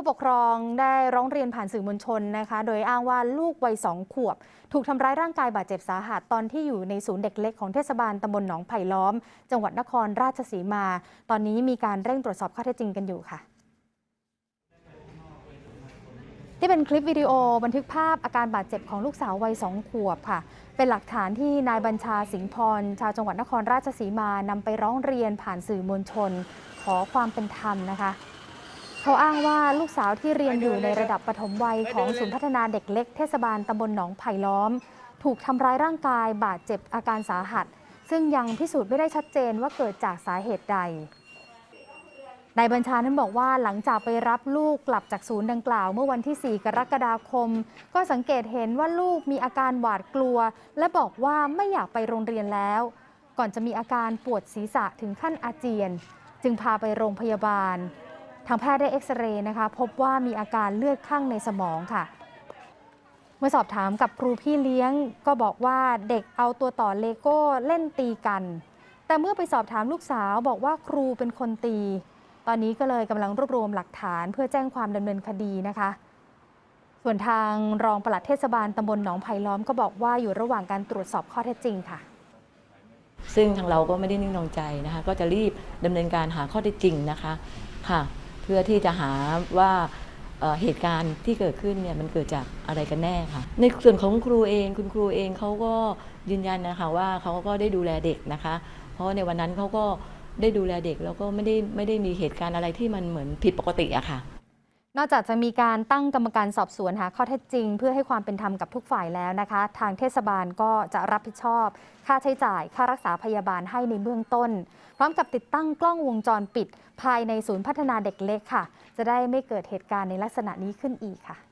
ผู้ปกครองได้ร้องเรียนผ่านสื่อมวลชนนะคะ โดยอ้างว่าลูกวัยสองขวบ ถูกทำร้ายร่างกายบาดเจ็บสาหัสตอนที่อยู่ในศูนย์เด็กเล็กของเทศบาลตำบลหนองไผ่ล้อม จังหวัดนครราชสีมา ตอนนี้มีการเร่งตรวจสอบข้อเท็จจริงกันอยู่ค่ะที่เป็นคลิปวิดีโอบันทึกภาพอาการบาดเจ็บของลูกสาววัยสองขวบค่ะ เป็นหลักฐานที่นายบัญชาสิงห์พร ชาวจังหวัดนครราชสีมานำไปร้องเรียนผ่านสื่อมวลชน ขอความเป็นธรรมนะคะ เขาอ้างว่าลูกสาวที่เรียนอยู่ในระดับปฐมวัยของศูนย์พัฒนาเด็กเล็กเทศบาลตำบลหนองไผ่ล้อม ถูกทำร้ายร่างกายบาดเจ็บอาการสาหัส ซึ่งยังพิสูจน์ไม่ได้ชัดเจนว่าเกิดจากสาเหตุใดนายบัญชานั้นบอกว่าหลังจากไปรับลูกกลับจากศูนย์ดังกล่าว เมื่อวันที่ 4 กรกฎาคม ก็สังเกตเห็นว่าลูกมีอาการหวาดกลัว และบอกว่าไม่อยากไปโรงเรียนแล้ว ก่อนจะมีอาการปวดศีรษะถึงขั้นอาเจียน จึงพาไปโรงพยาบาล ทางแพทย์ได้เอ็กซเรย์นะคะ พบว่ามีอาการเลือดข้างในสมองค่ะ เมื่อสอบถามกับครูพี่เลี้ยงก็บอกว่าเด็กเอาตัวต่อเลโก้เล่นตีกัน แต่เมื่อไปสอบถามลูกสาวบอกว่าครูเป็นคนตี ตอนนี้ก็เลยกำลังรวบรวมหลักฐานเพื่อแจ้งความดำเนินคดีนะคะ ส่วนทางรองปลัดเทศบาลตำบลหนองไผ่ล้อมก็บอกว่าอยู่ระหว่างการตรวจสอบข้อเท็จจริงค่ะซึ่งทางเราก็ไม่ได้นิ่งนอนใจนะคะ ก็จะรีบดำเนินการหาข้อเท็จจริงนะคะค่ะ พื่อที่จะหาว่าเอ่อเหตุการณ์ที่เกิดขึ้นเนี่ยมันเกิดจากอะไรกันแน่ค่ะ ในส่วนของครูเองคุณครูเองเขาก็ยืนยันนะคะว่าเขาก็ได้ดูแลเด็กนะคะ เพราะในวันนั้นเขาก็ได้ดูแลเด็กแล้วก็ไม่ได้ไม่ได้มีเหตุการณ์อะไรที่มันเหมือนผิดปกติอะค่ะ นอกจากจะมีการตั้งกรรมการสอบสวนหาข้อเท็จจริง เพื่อให้ความเป็นธรรมกับทุกฝ่ายแล้วนะคะ ทางเทศบาลก็จะรับผิดชอบ ค่าใช้จ่ายค่ารักษาพยาบาลให้ในเบื้องต้น พร้อมกับติดตั้งกล้องวงจรปิด ภายในศูนย์พัฒนาเด็กเล็กค่ะ จะได้ไม่เกิดเหตุการณ์ในลักษณะนี้ขึ้นอีกค่ะ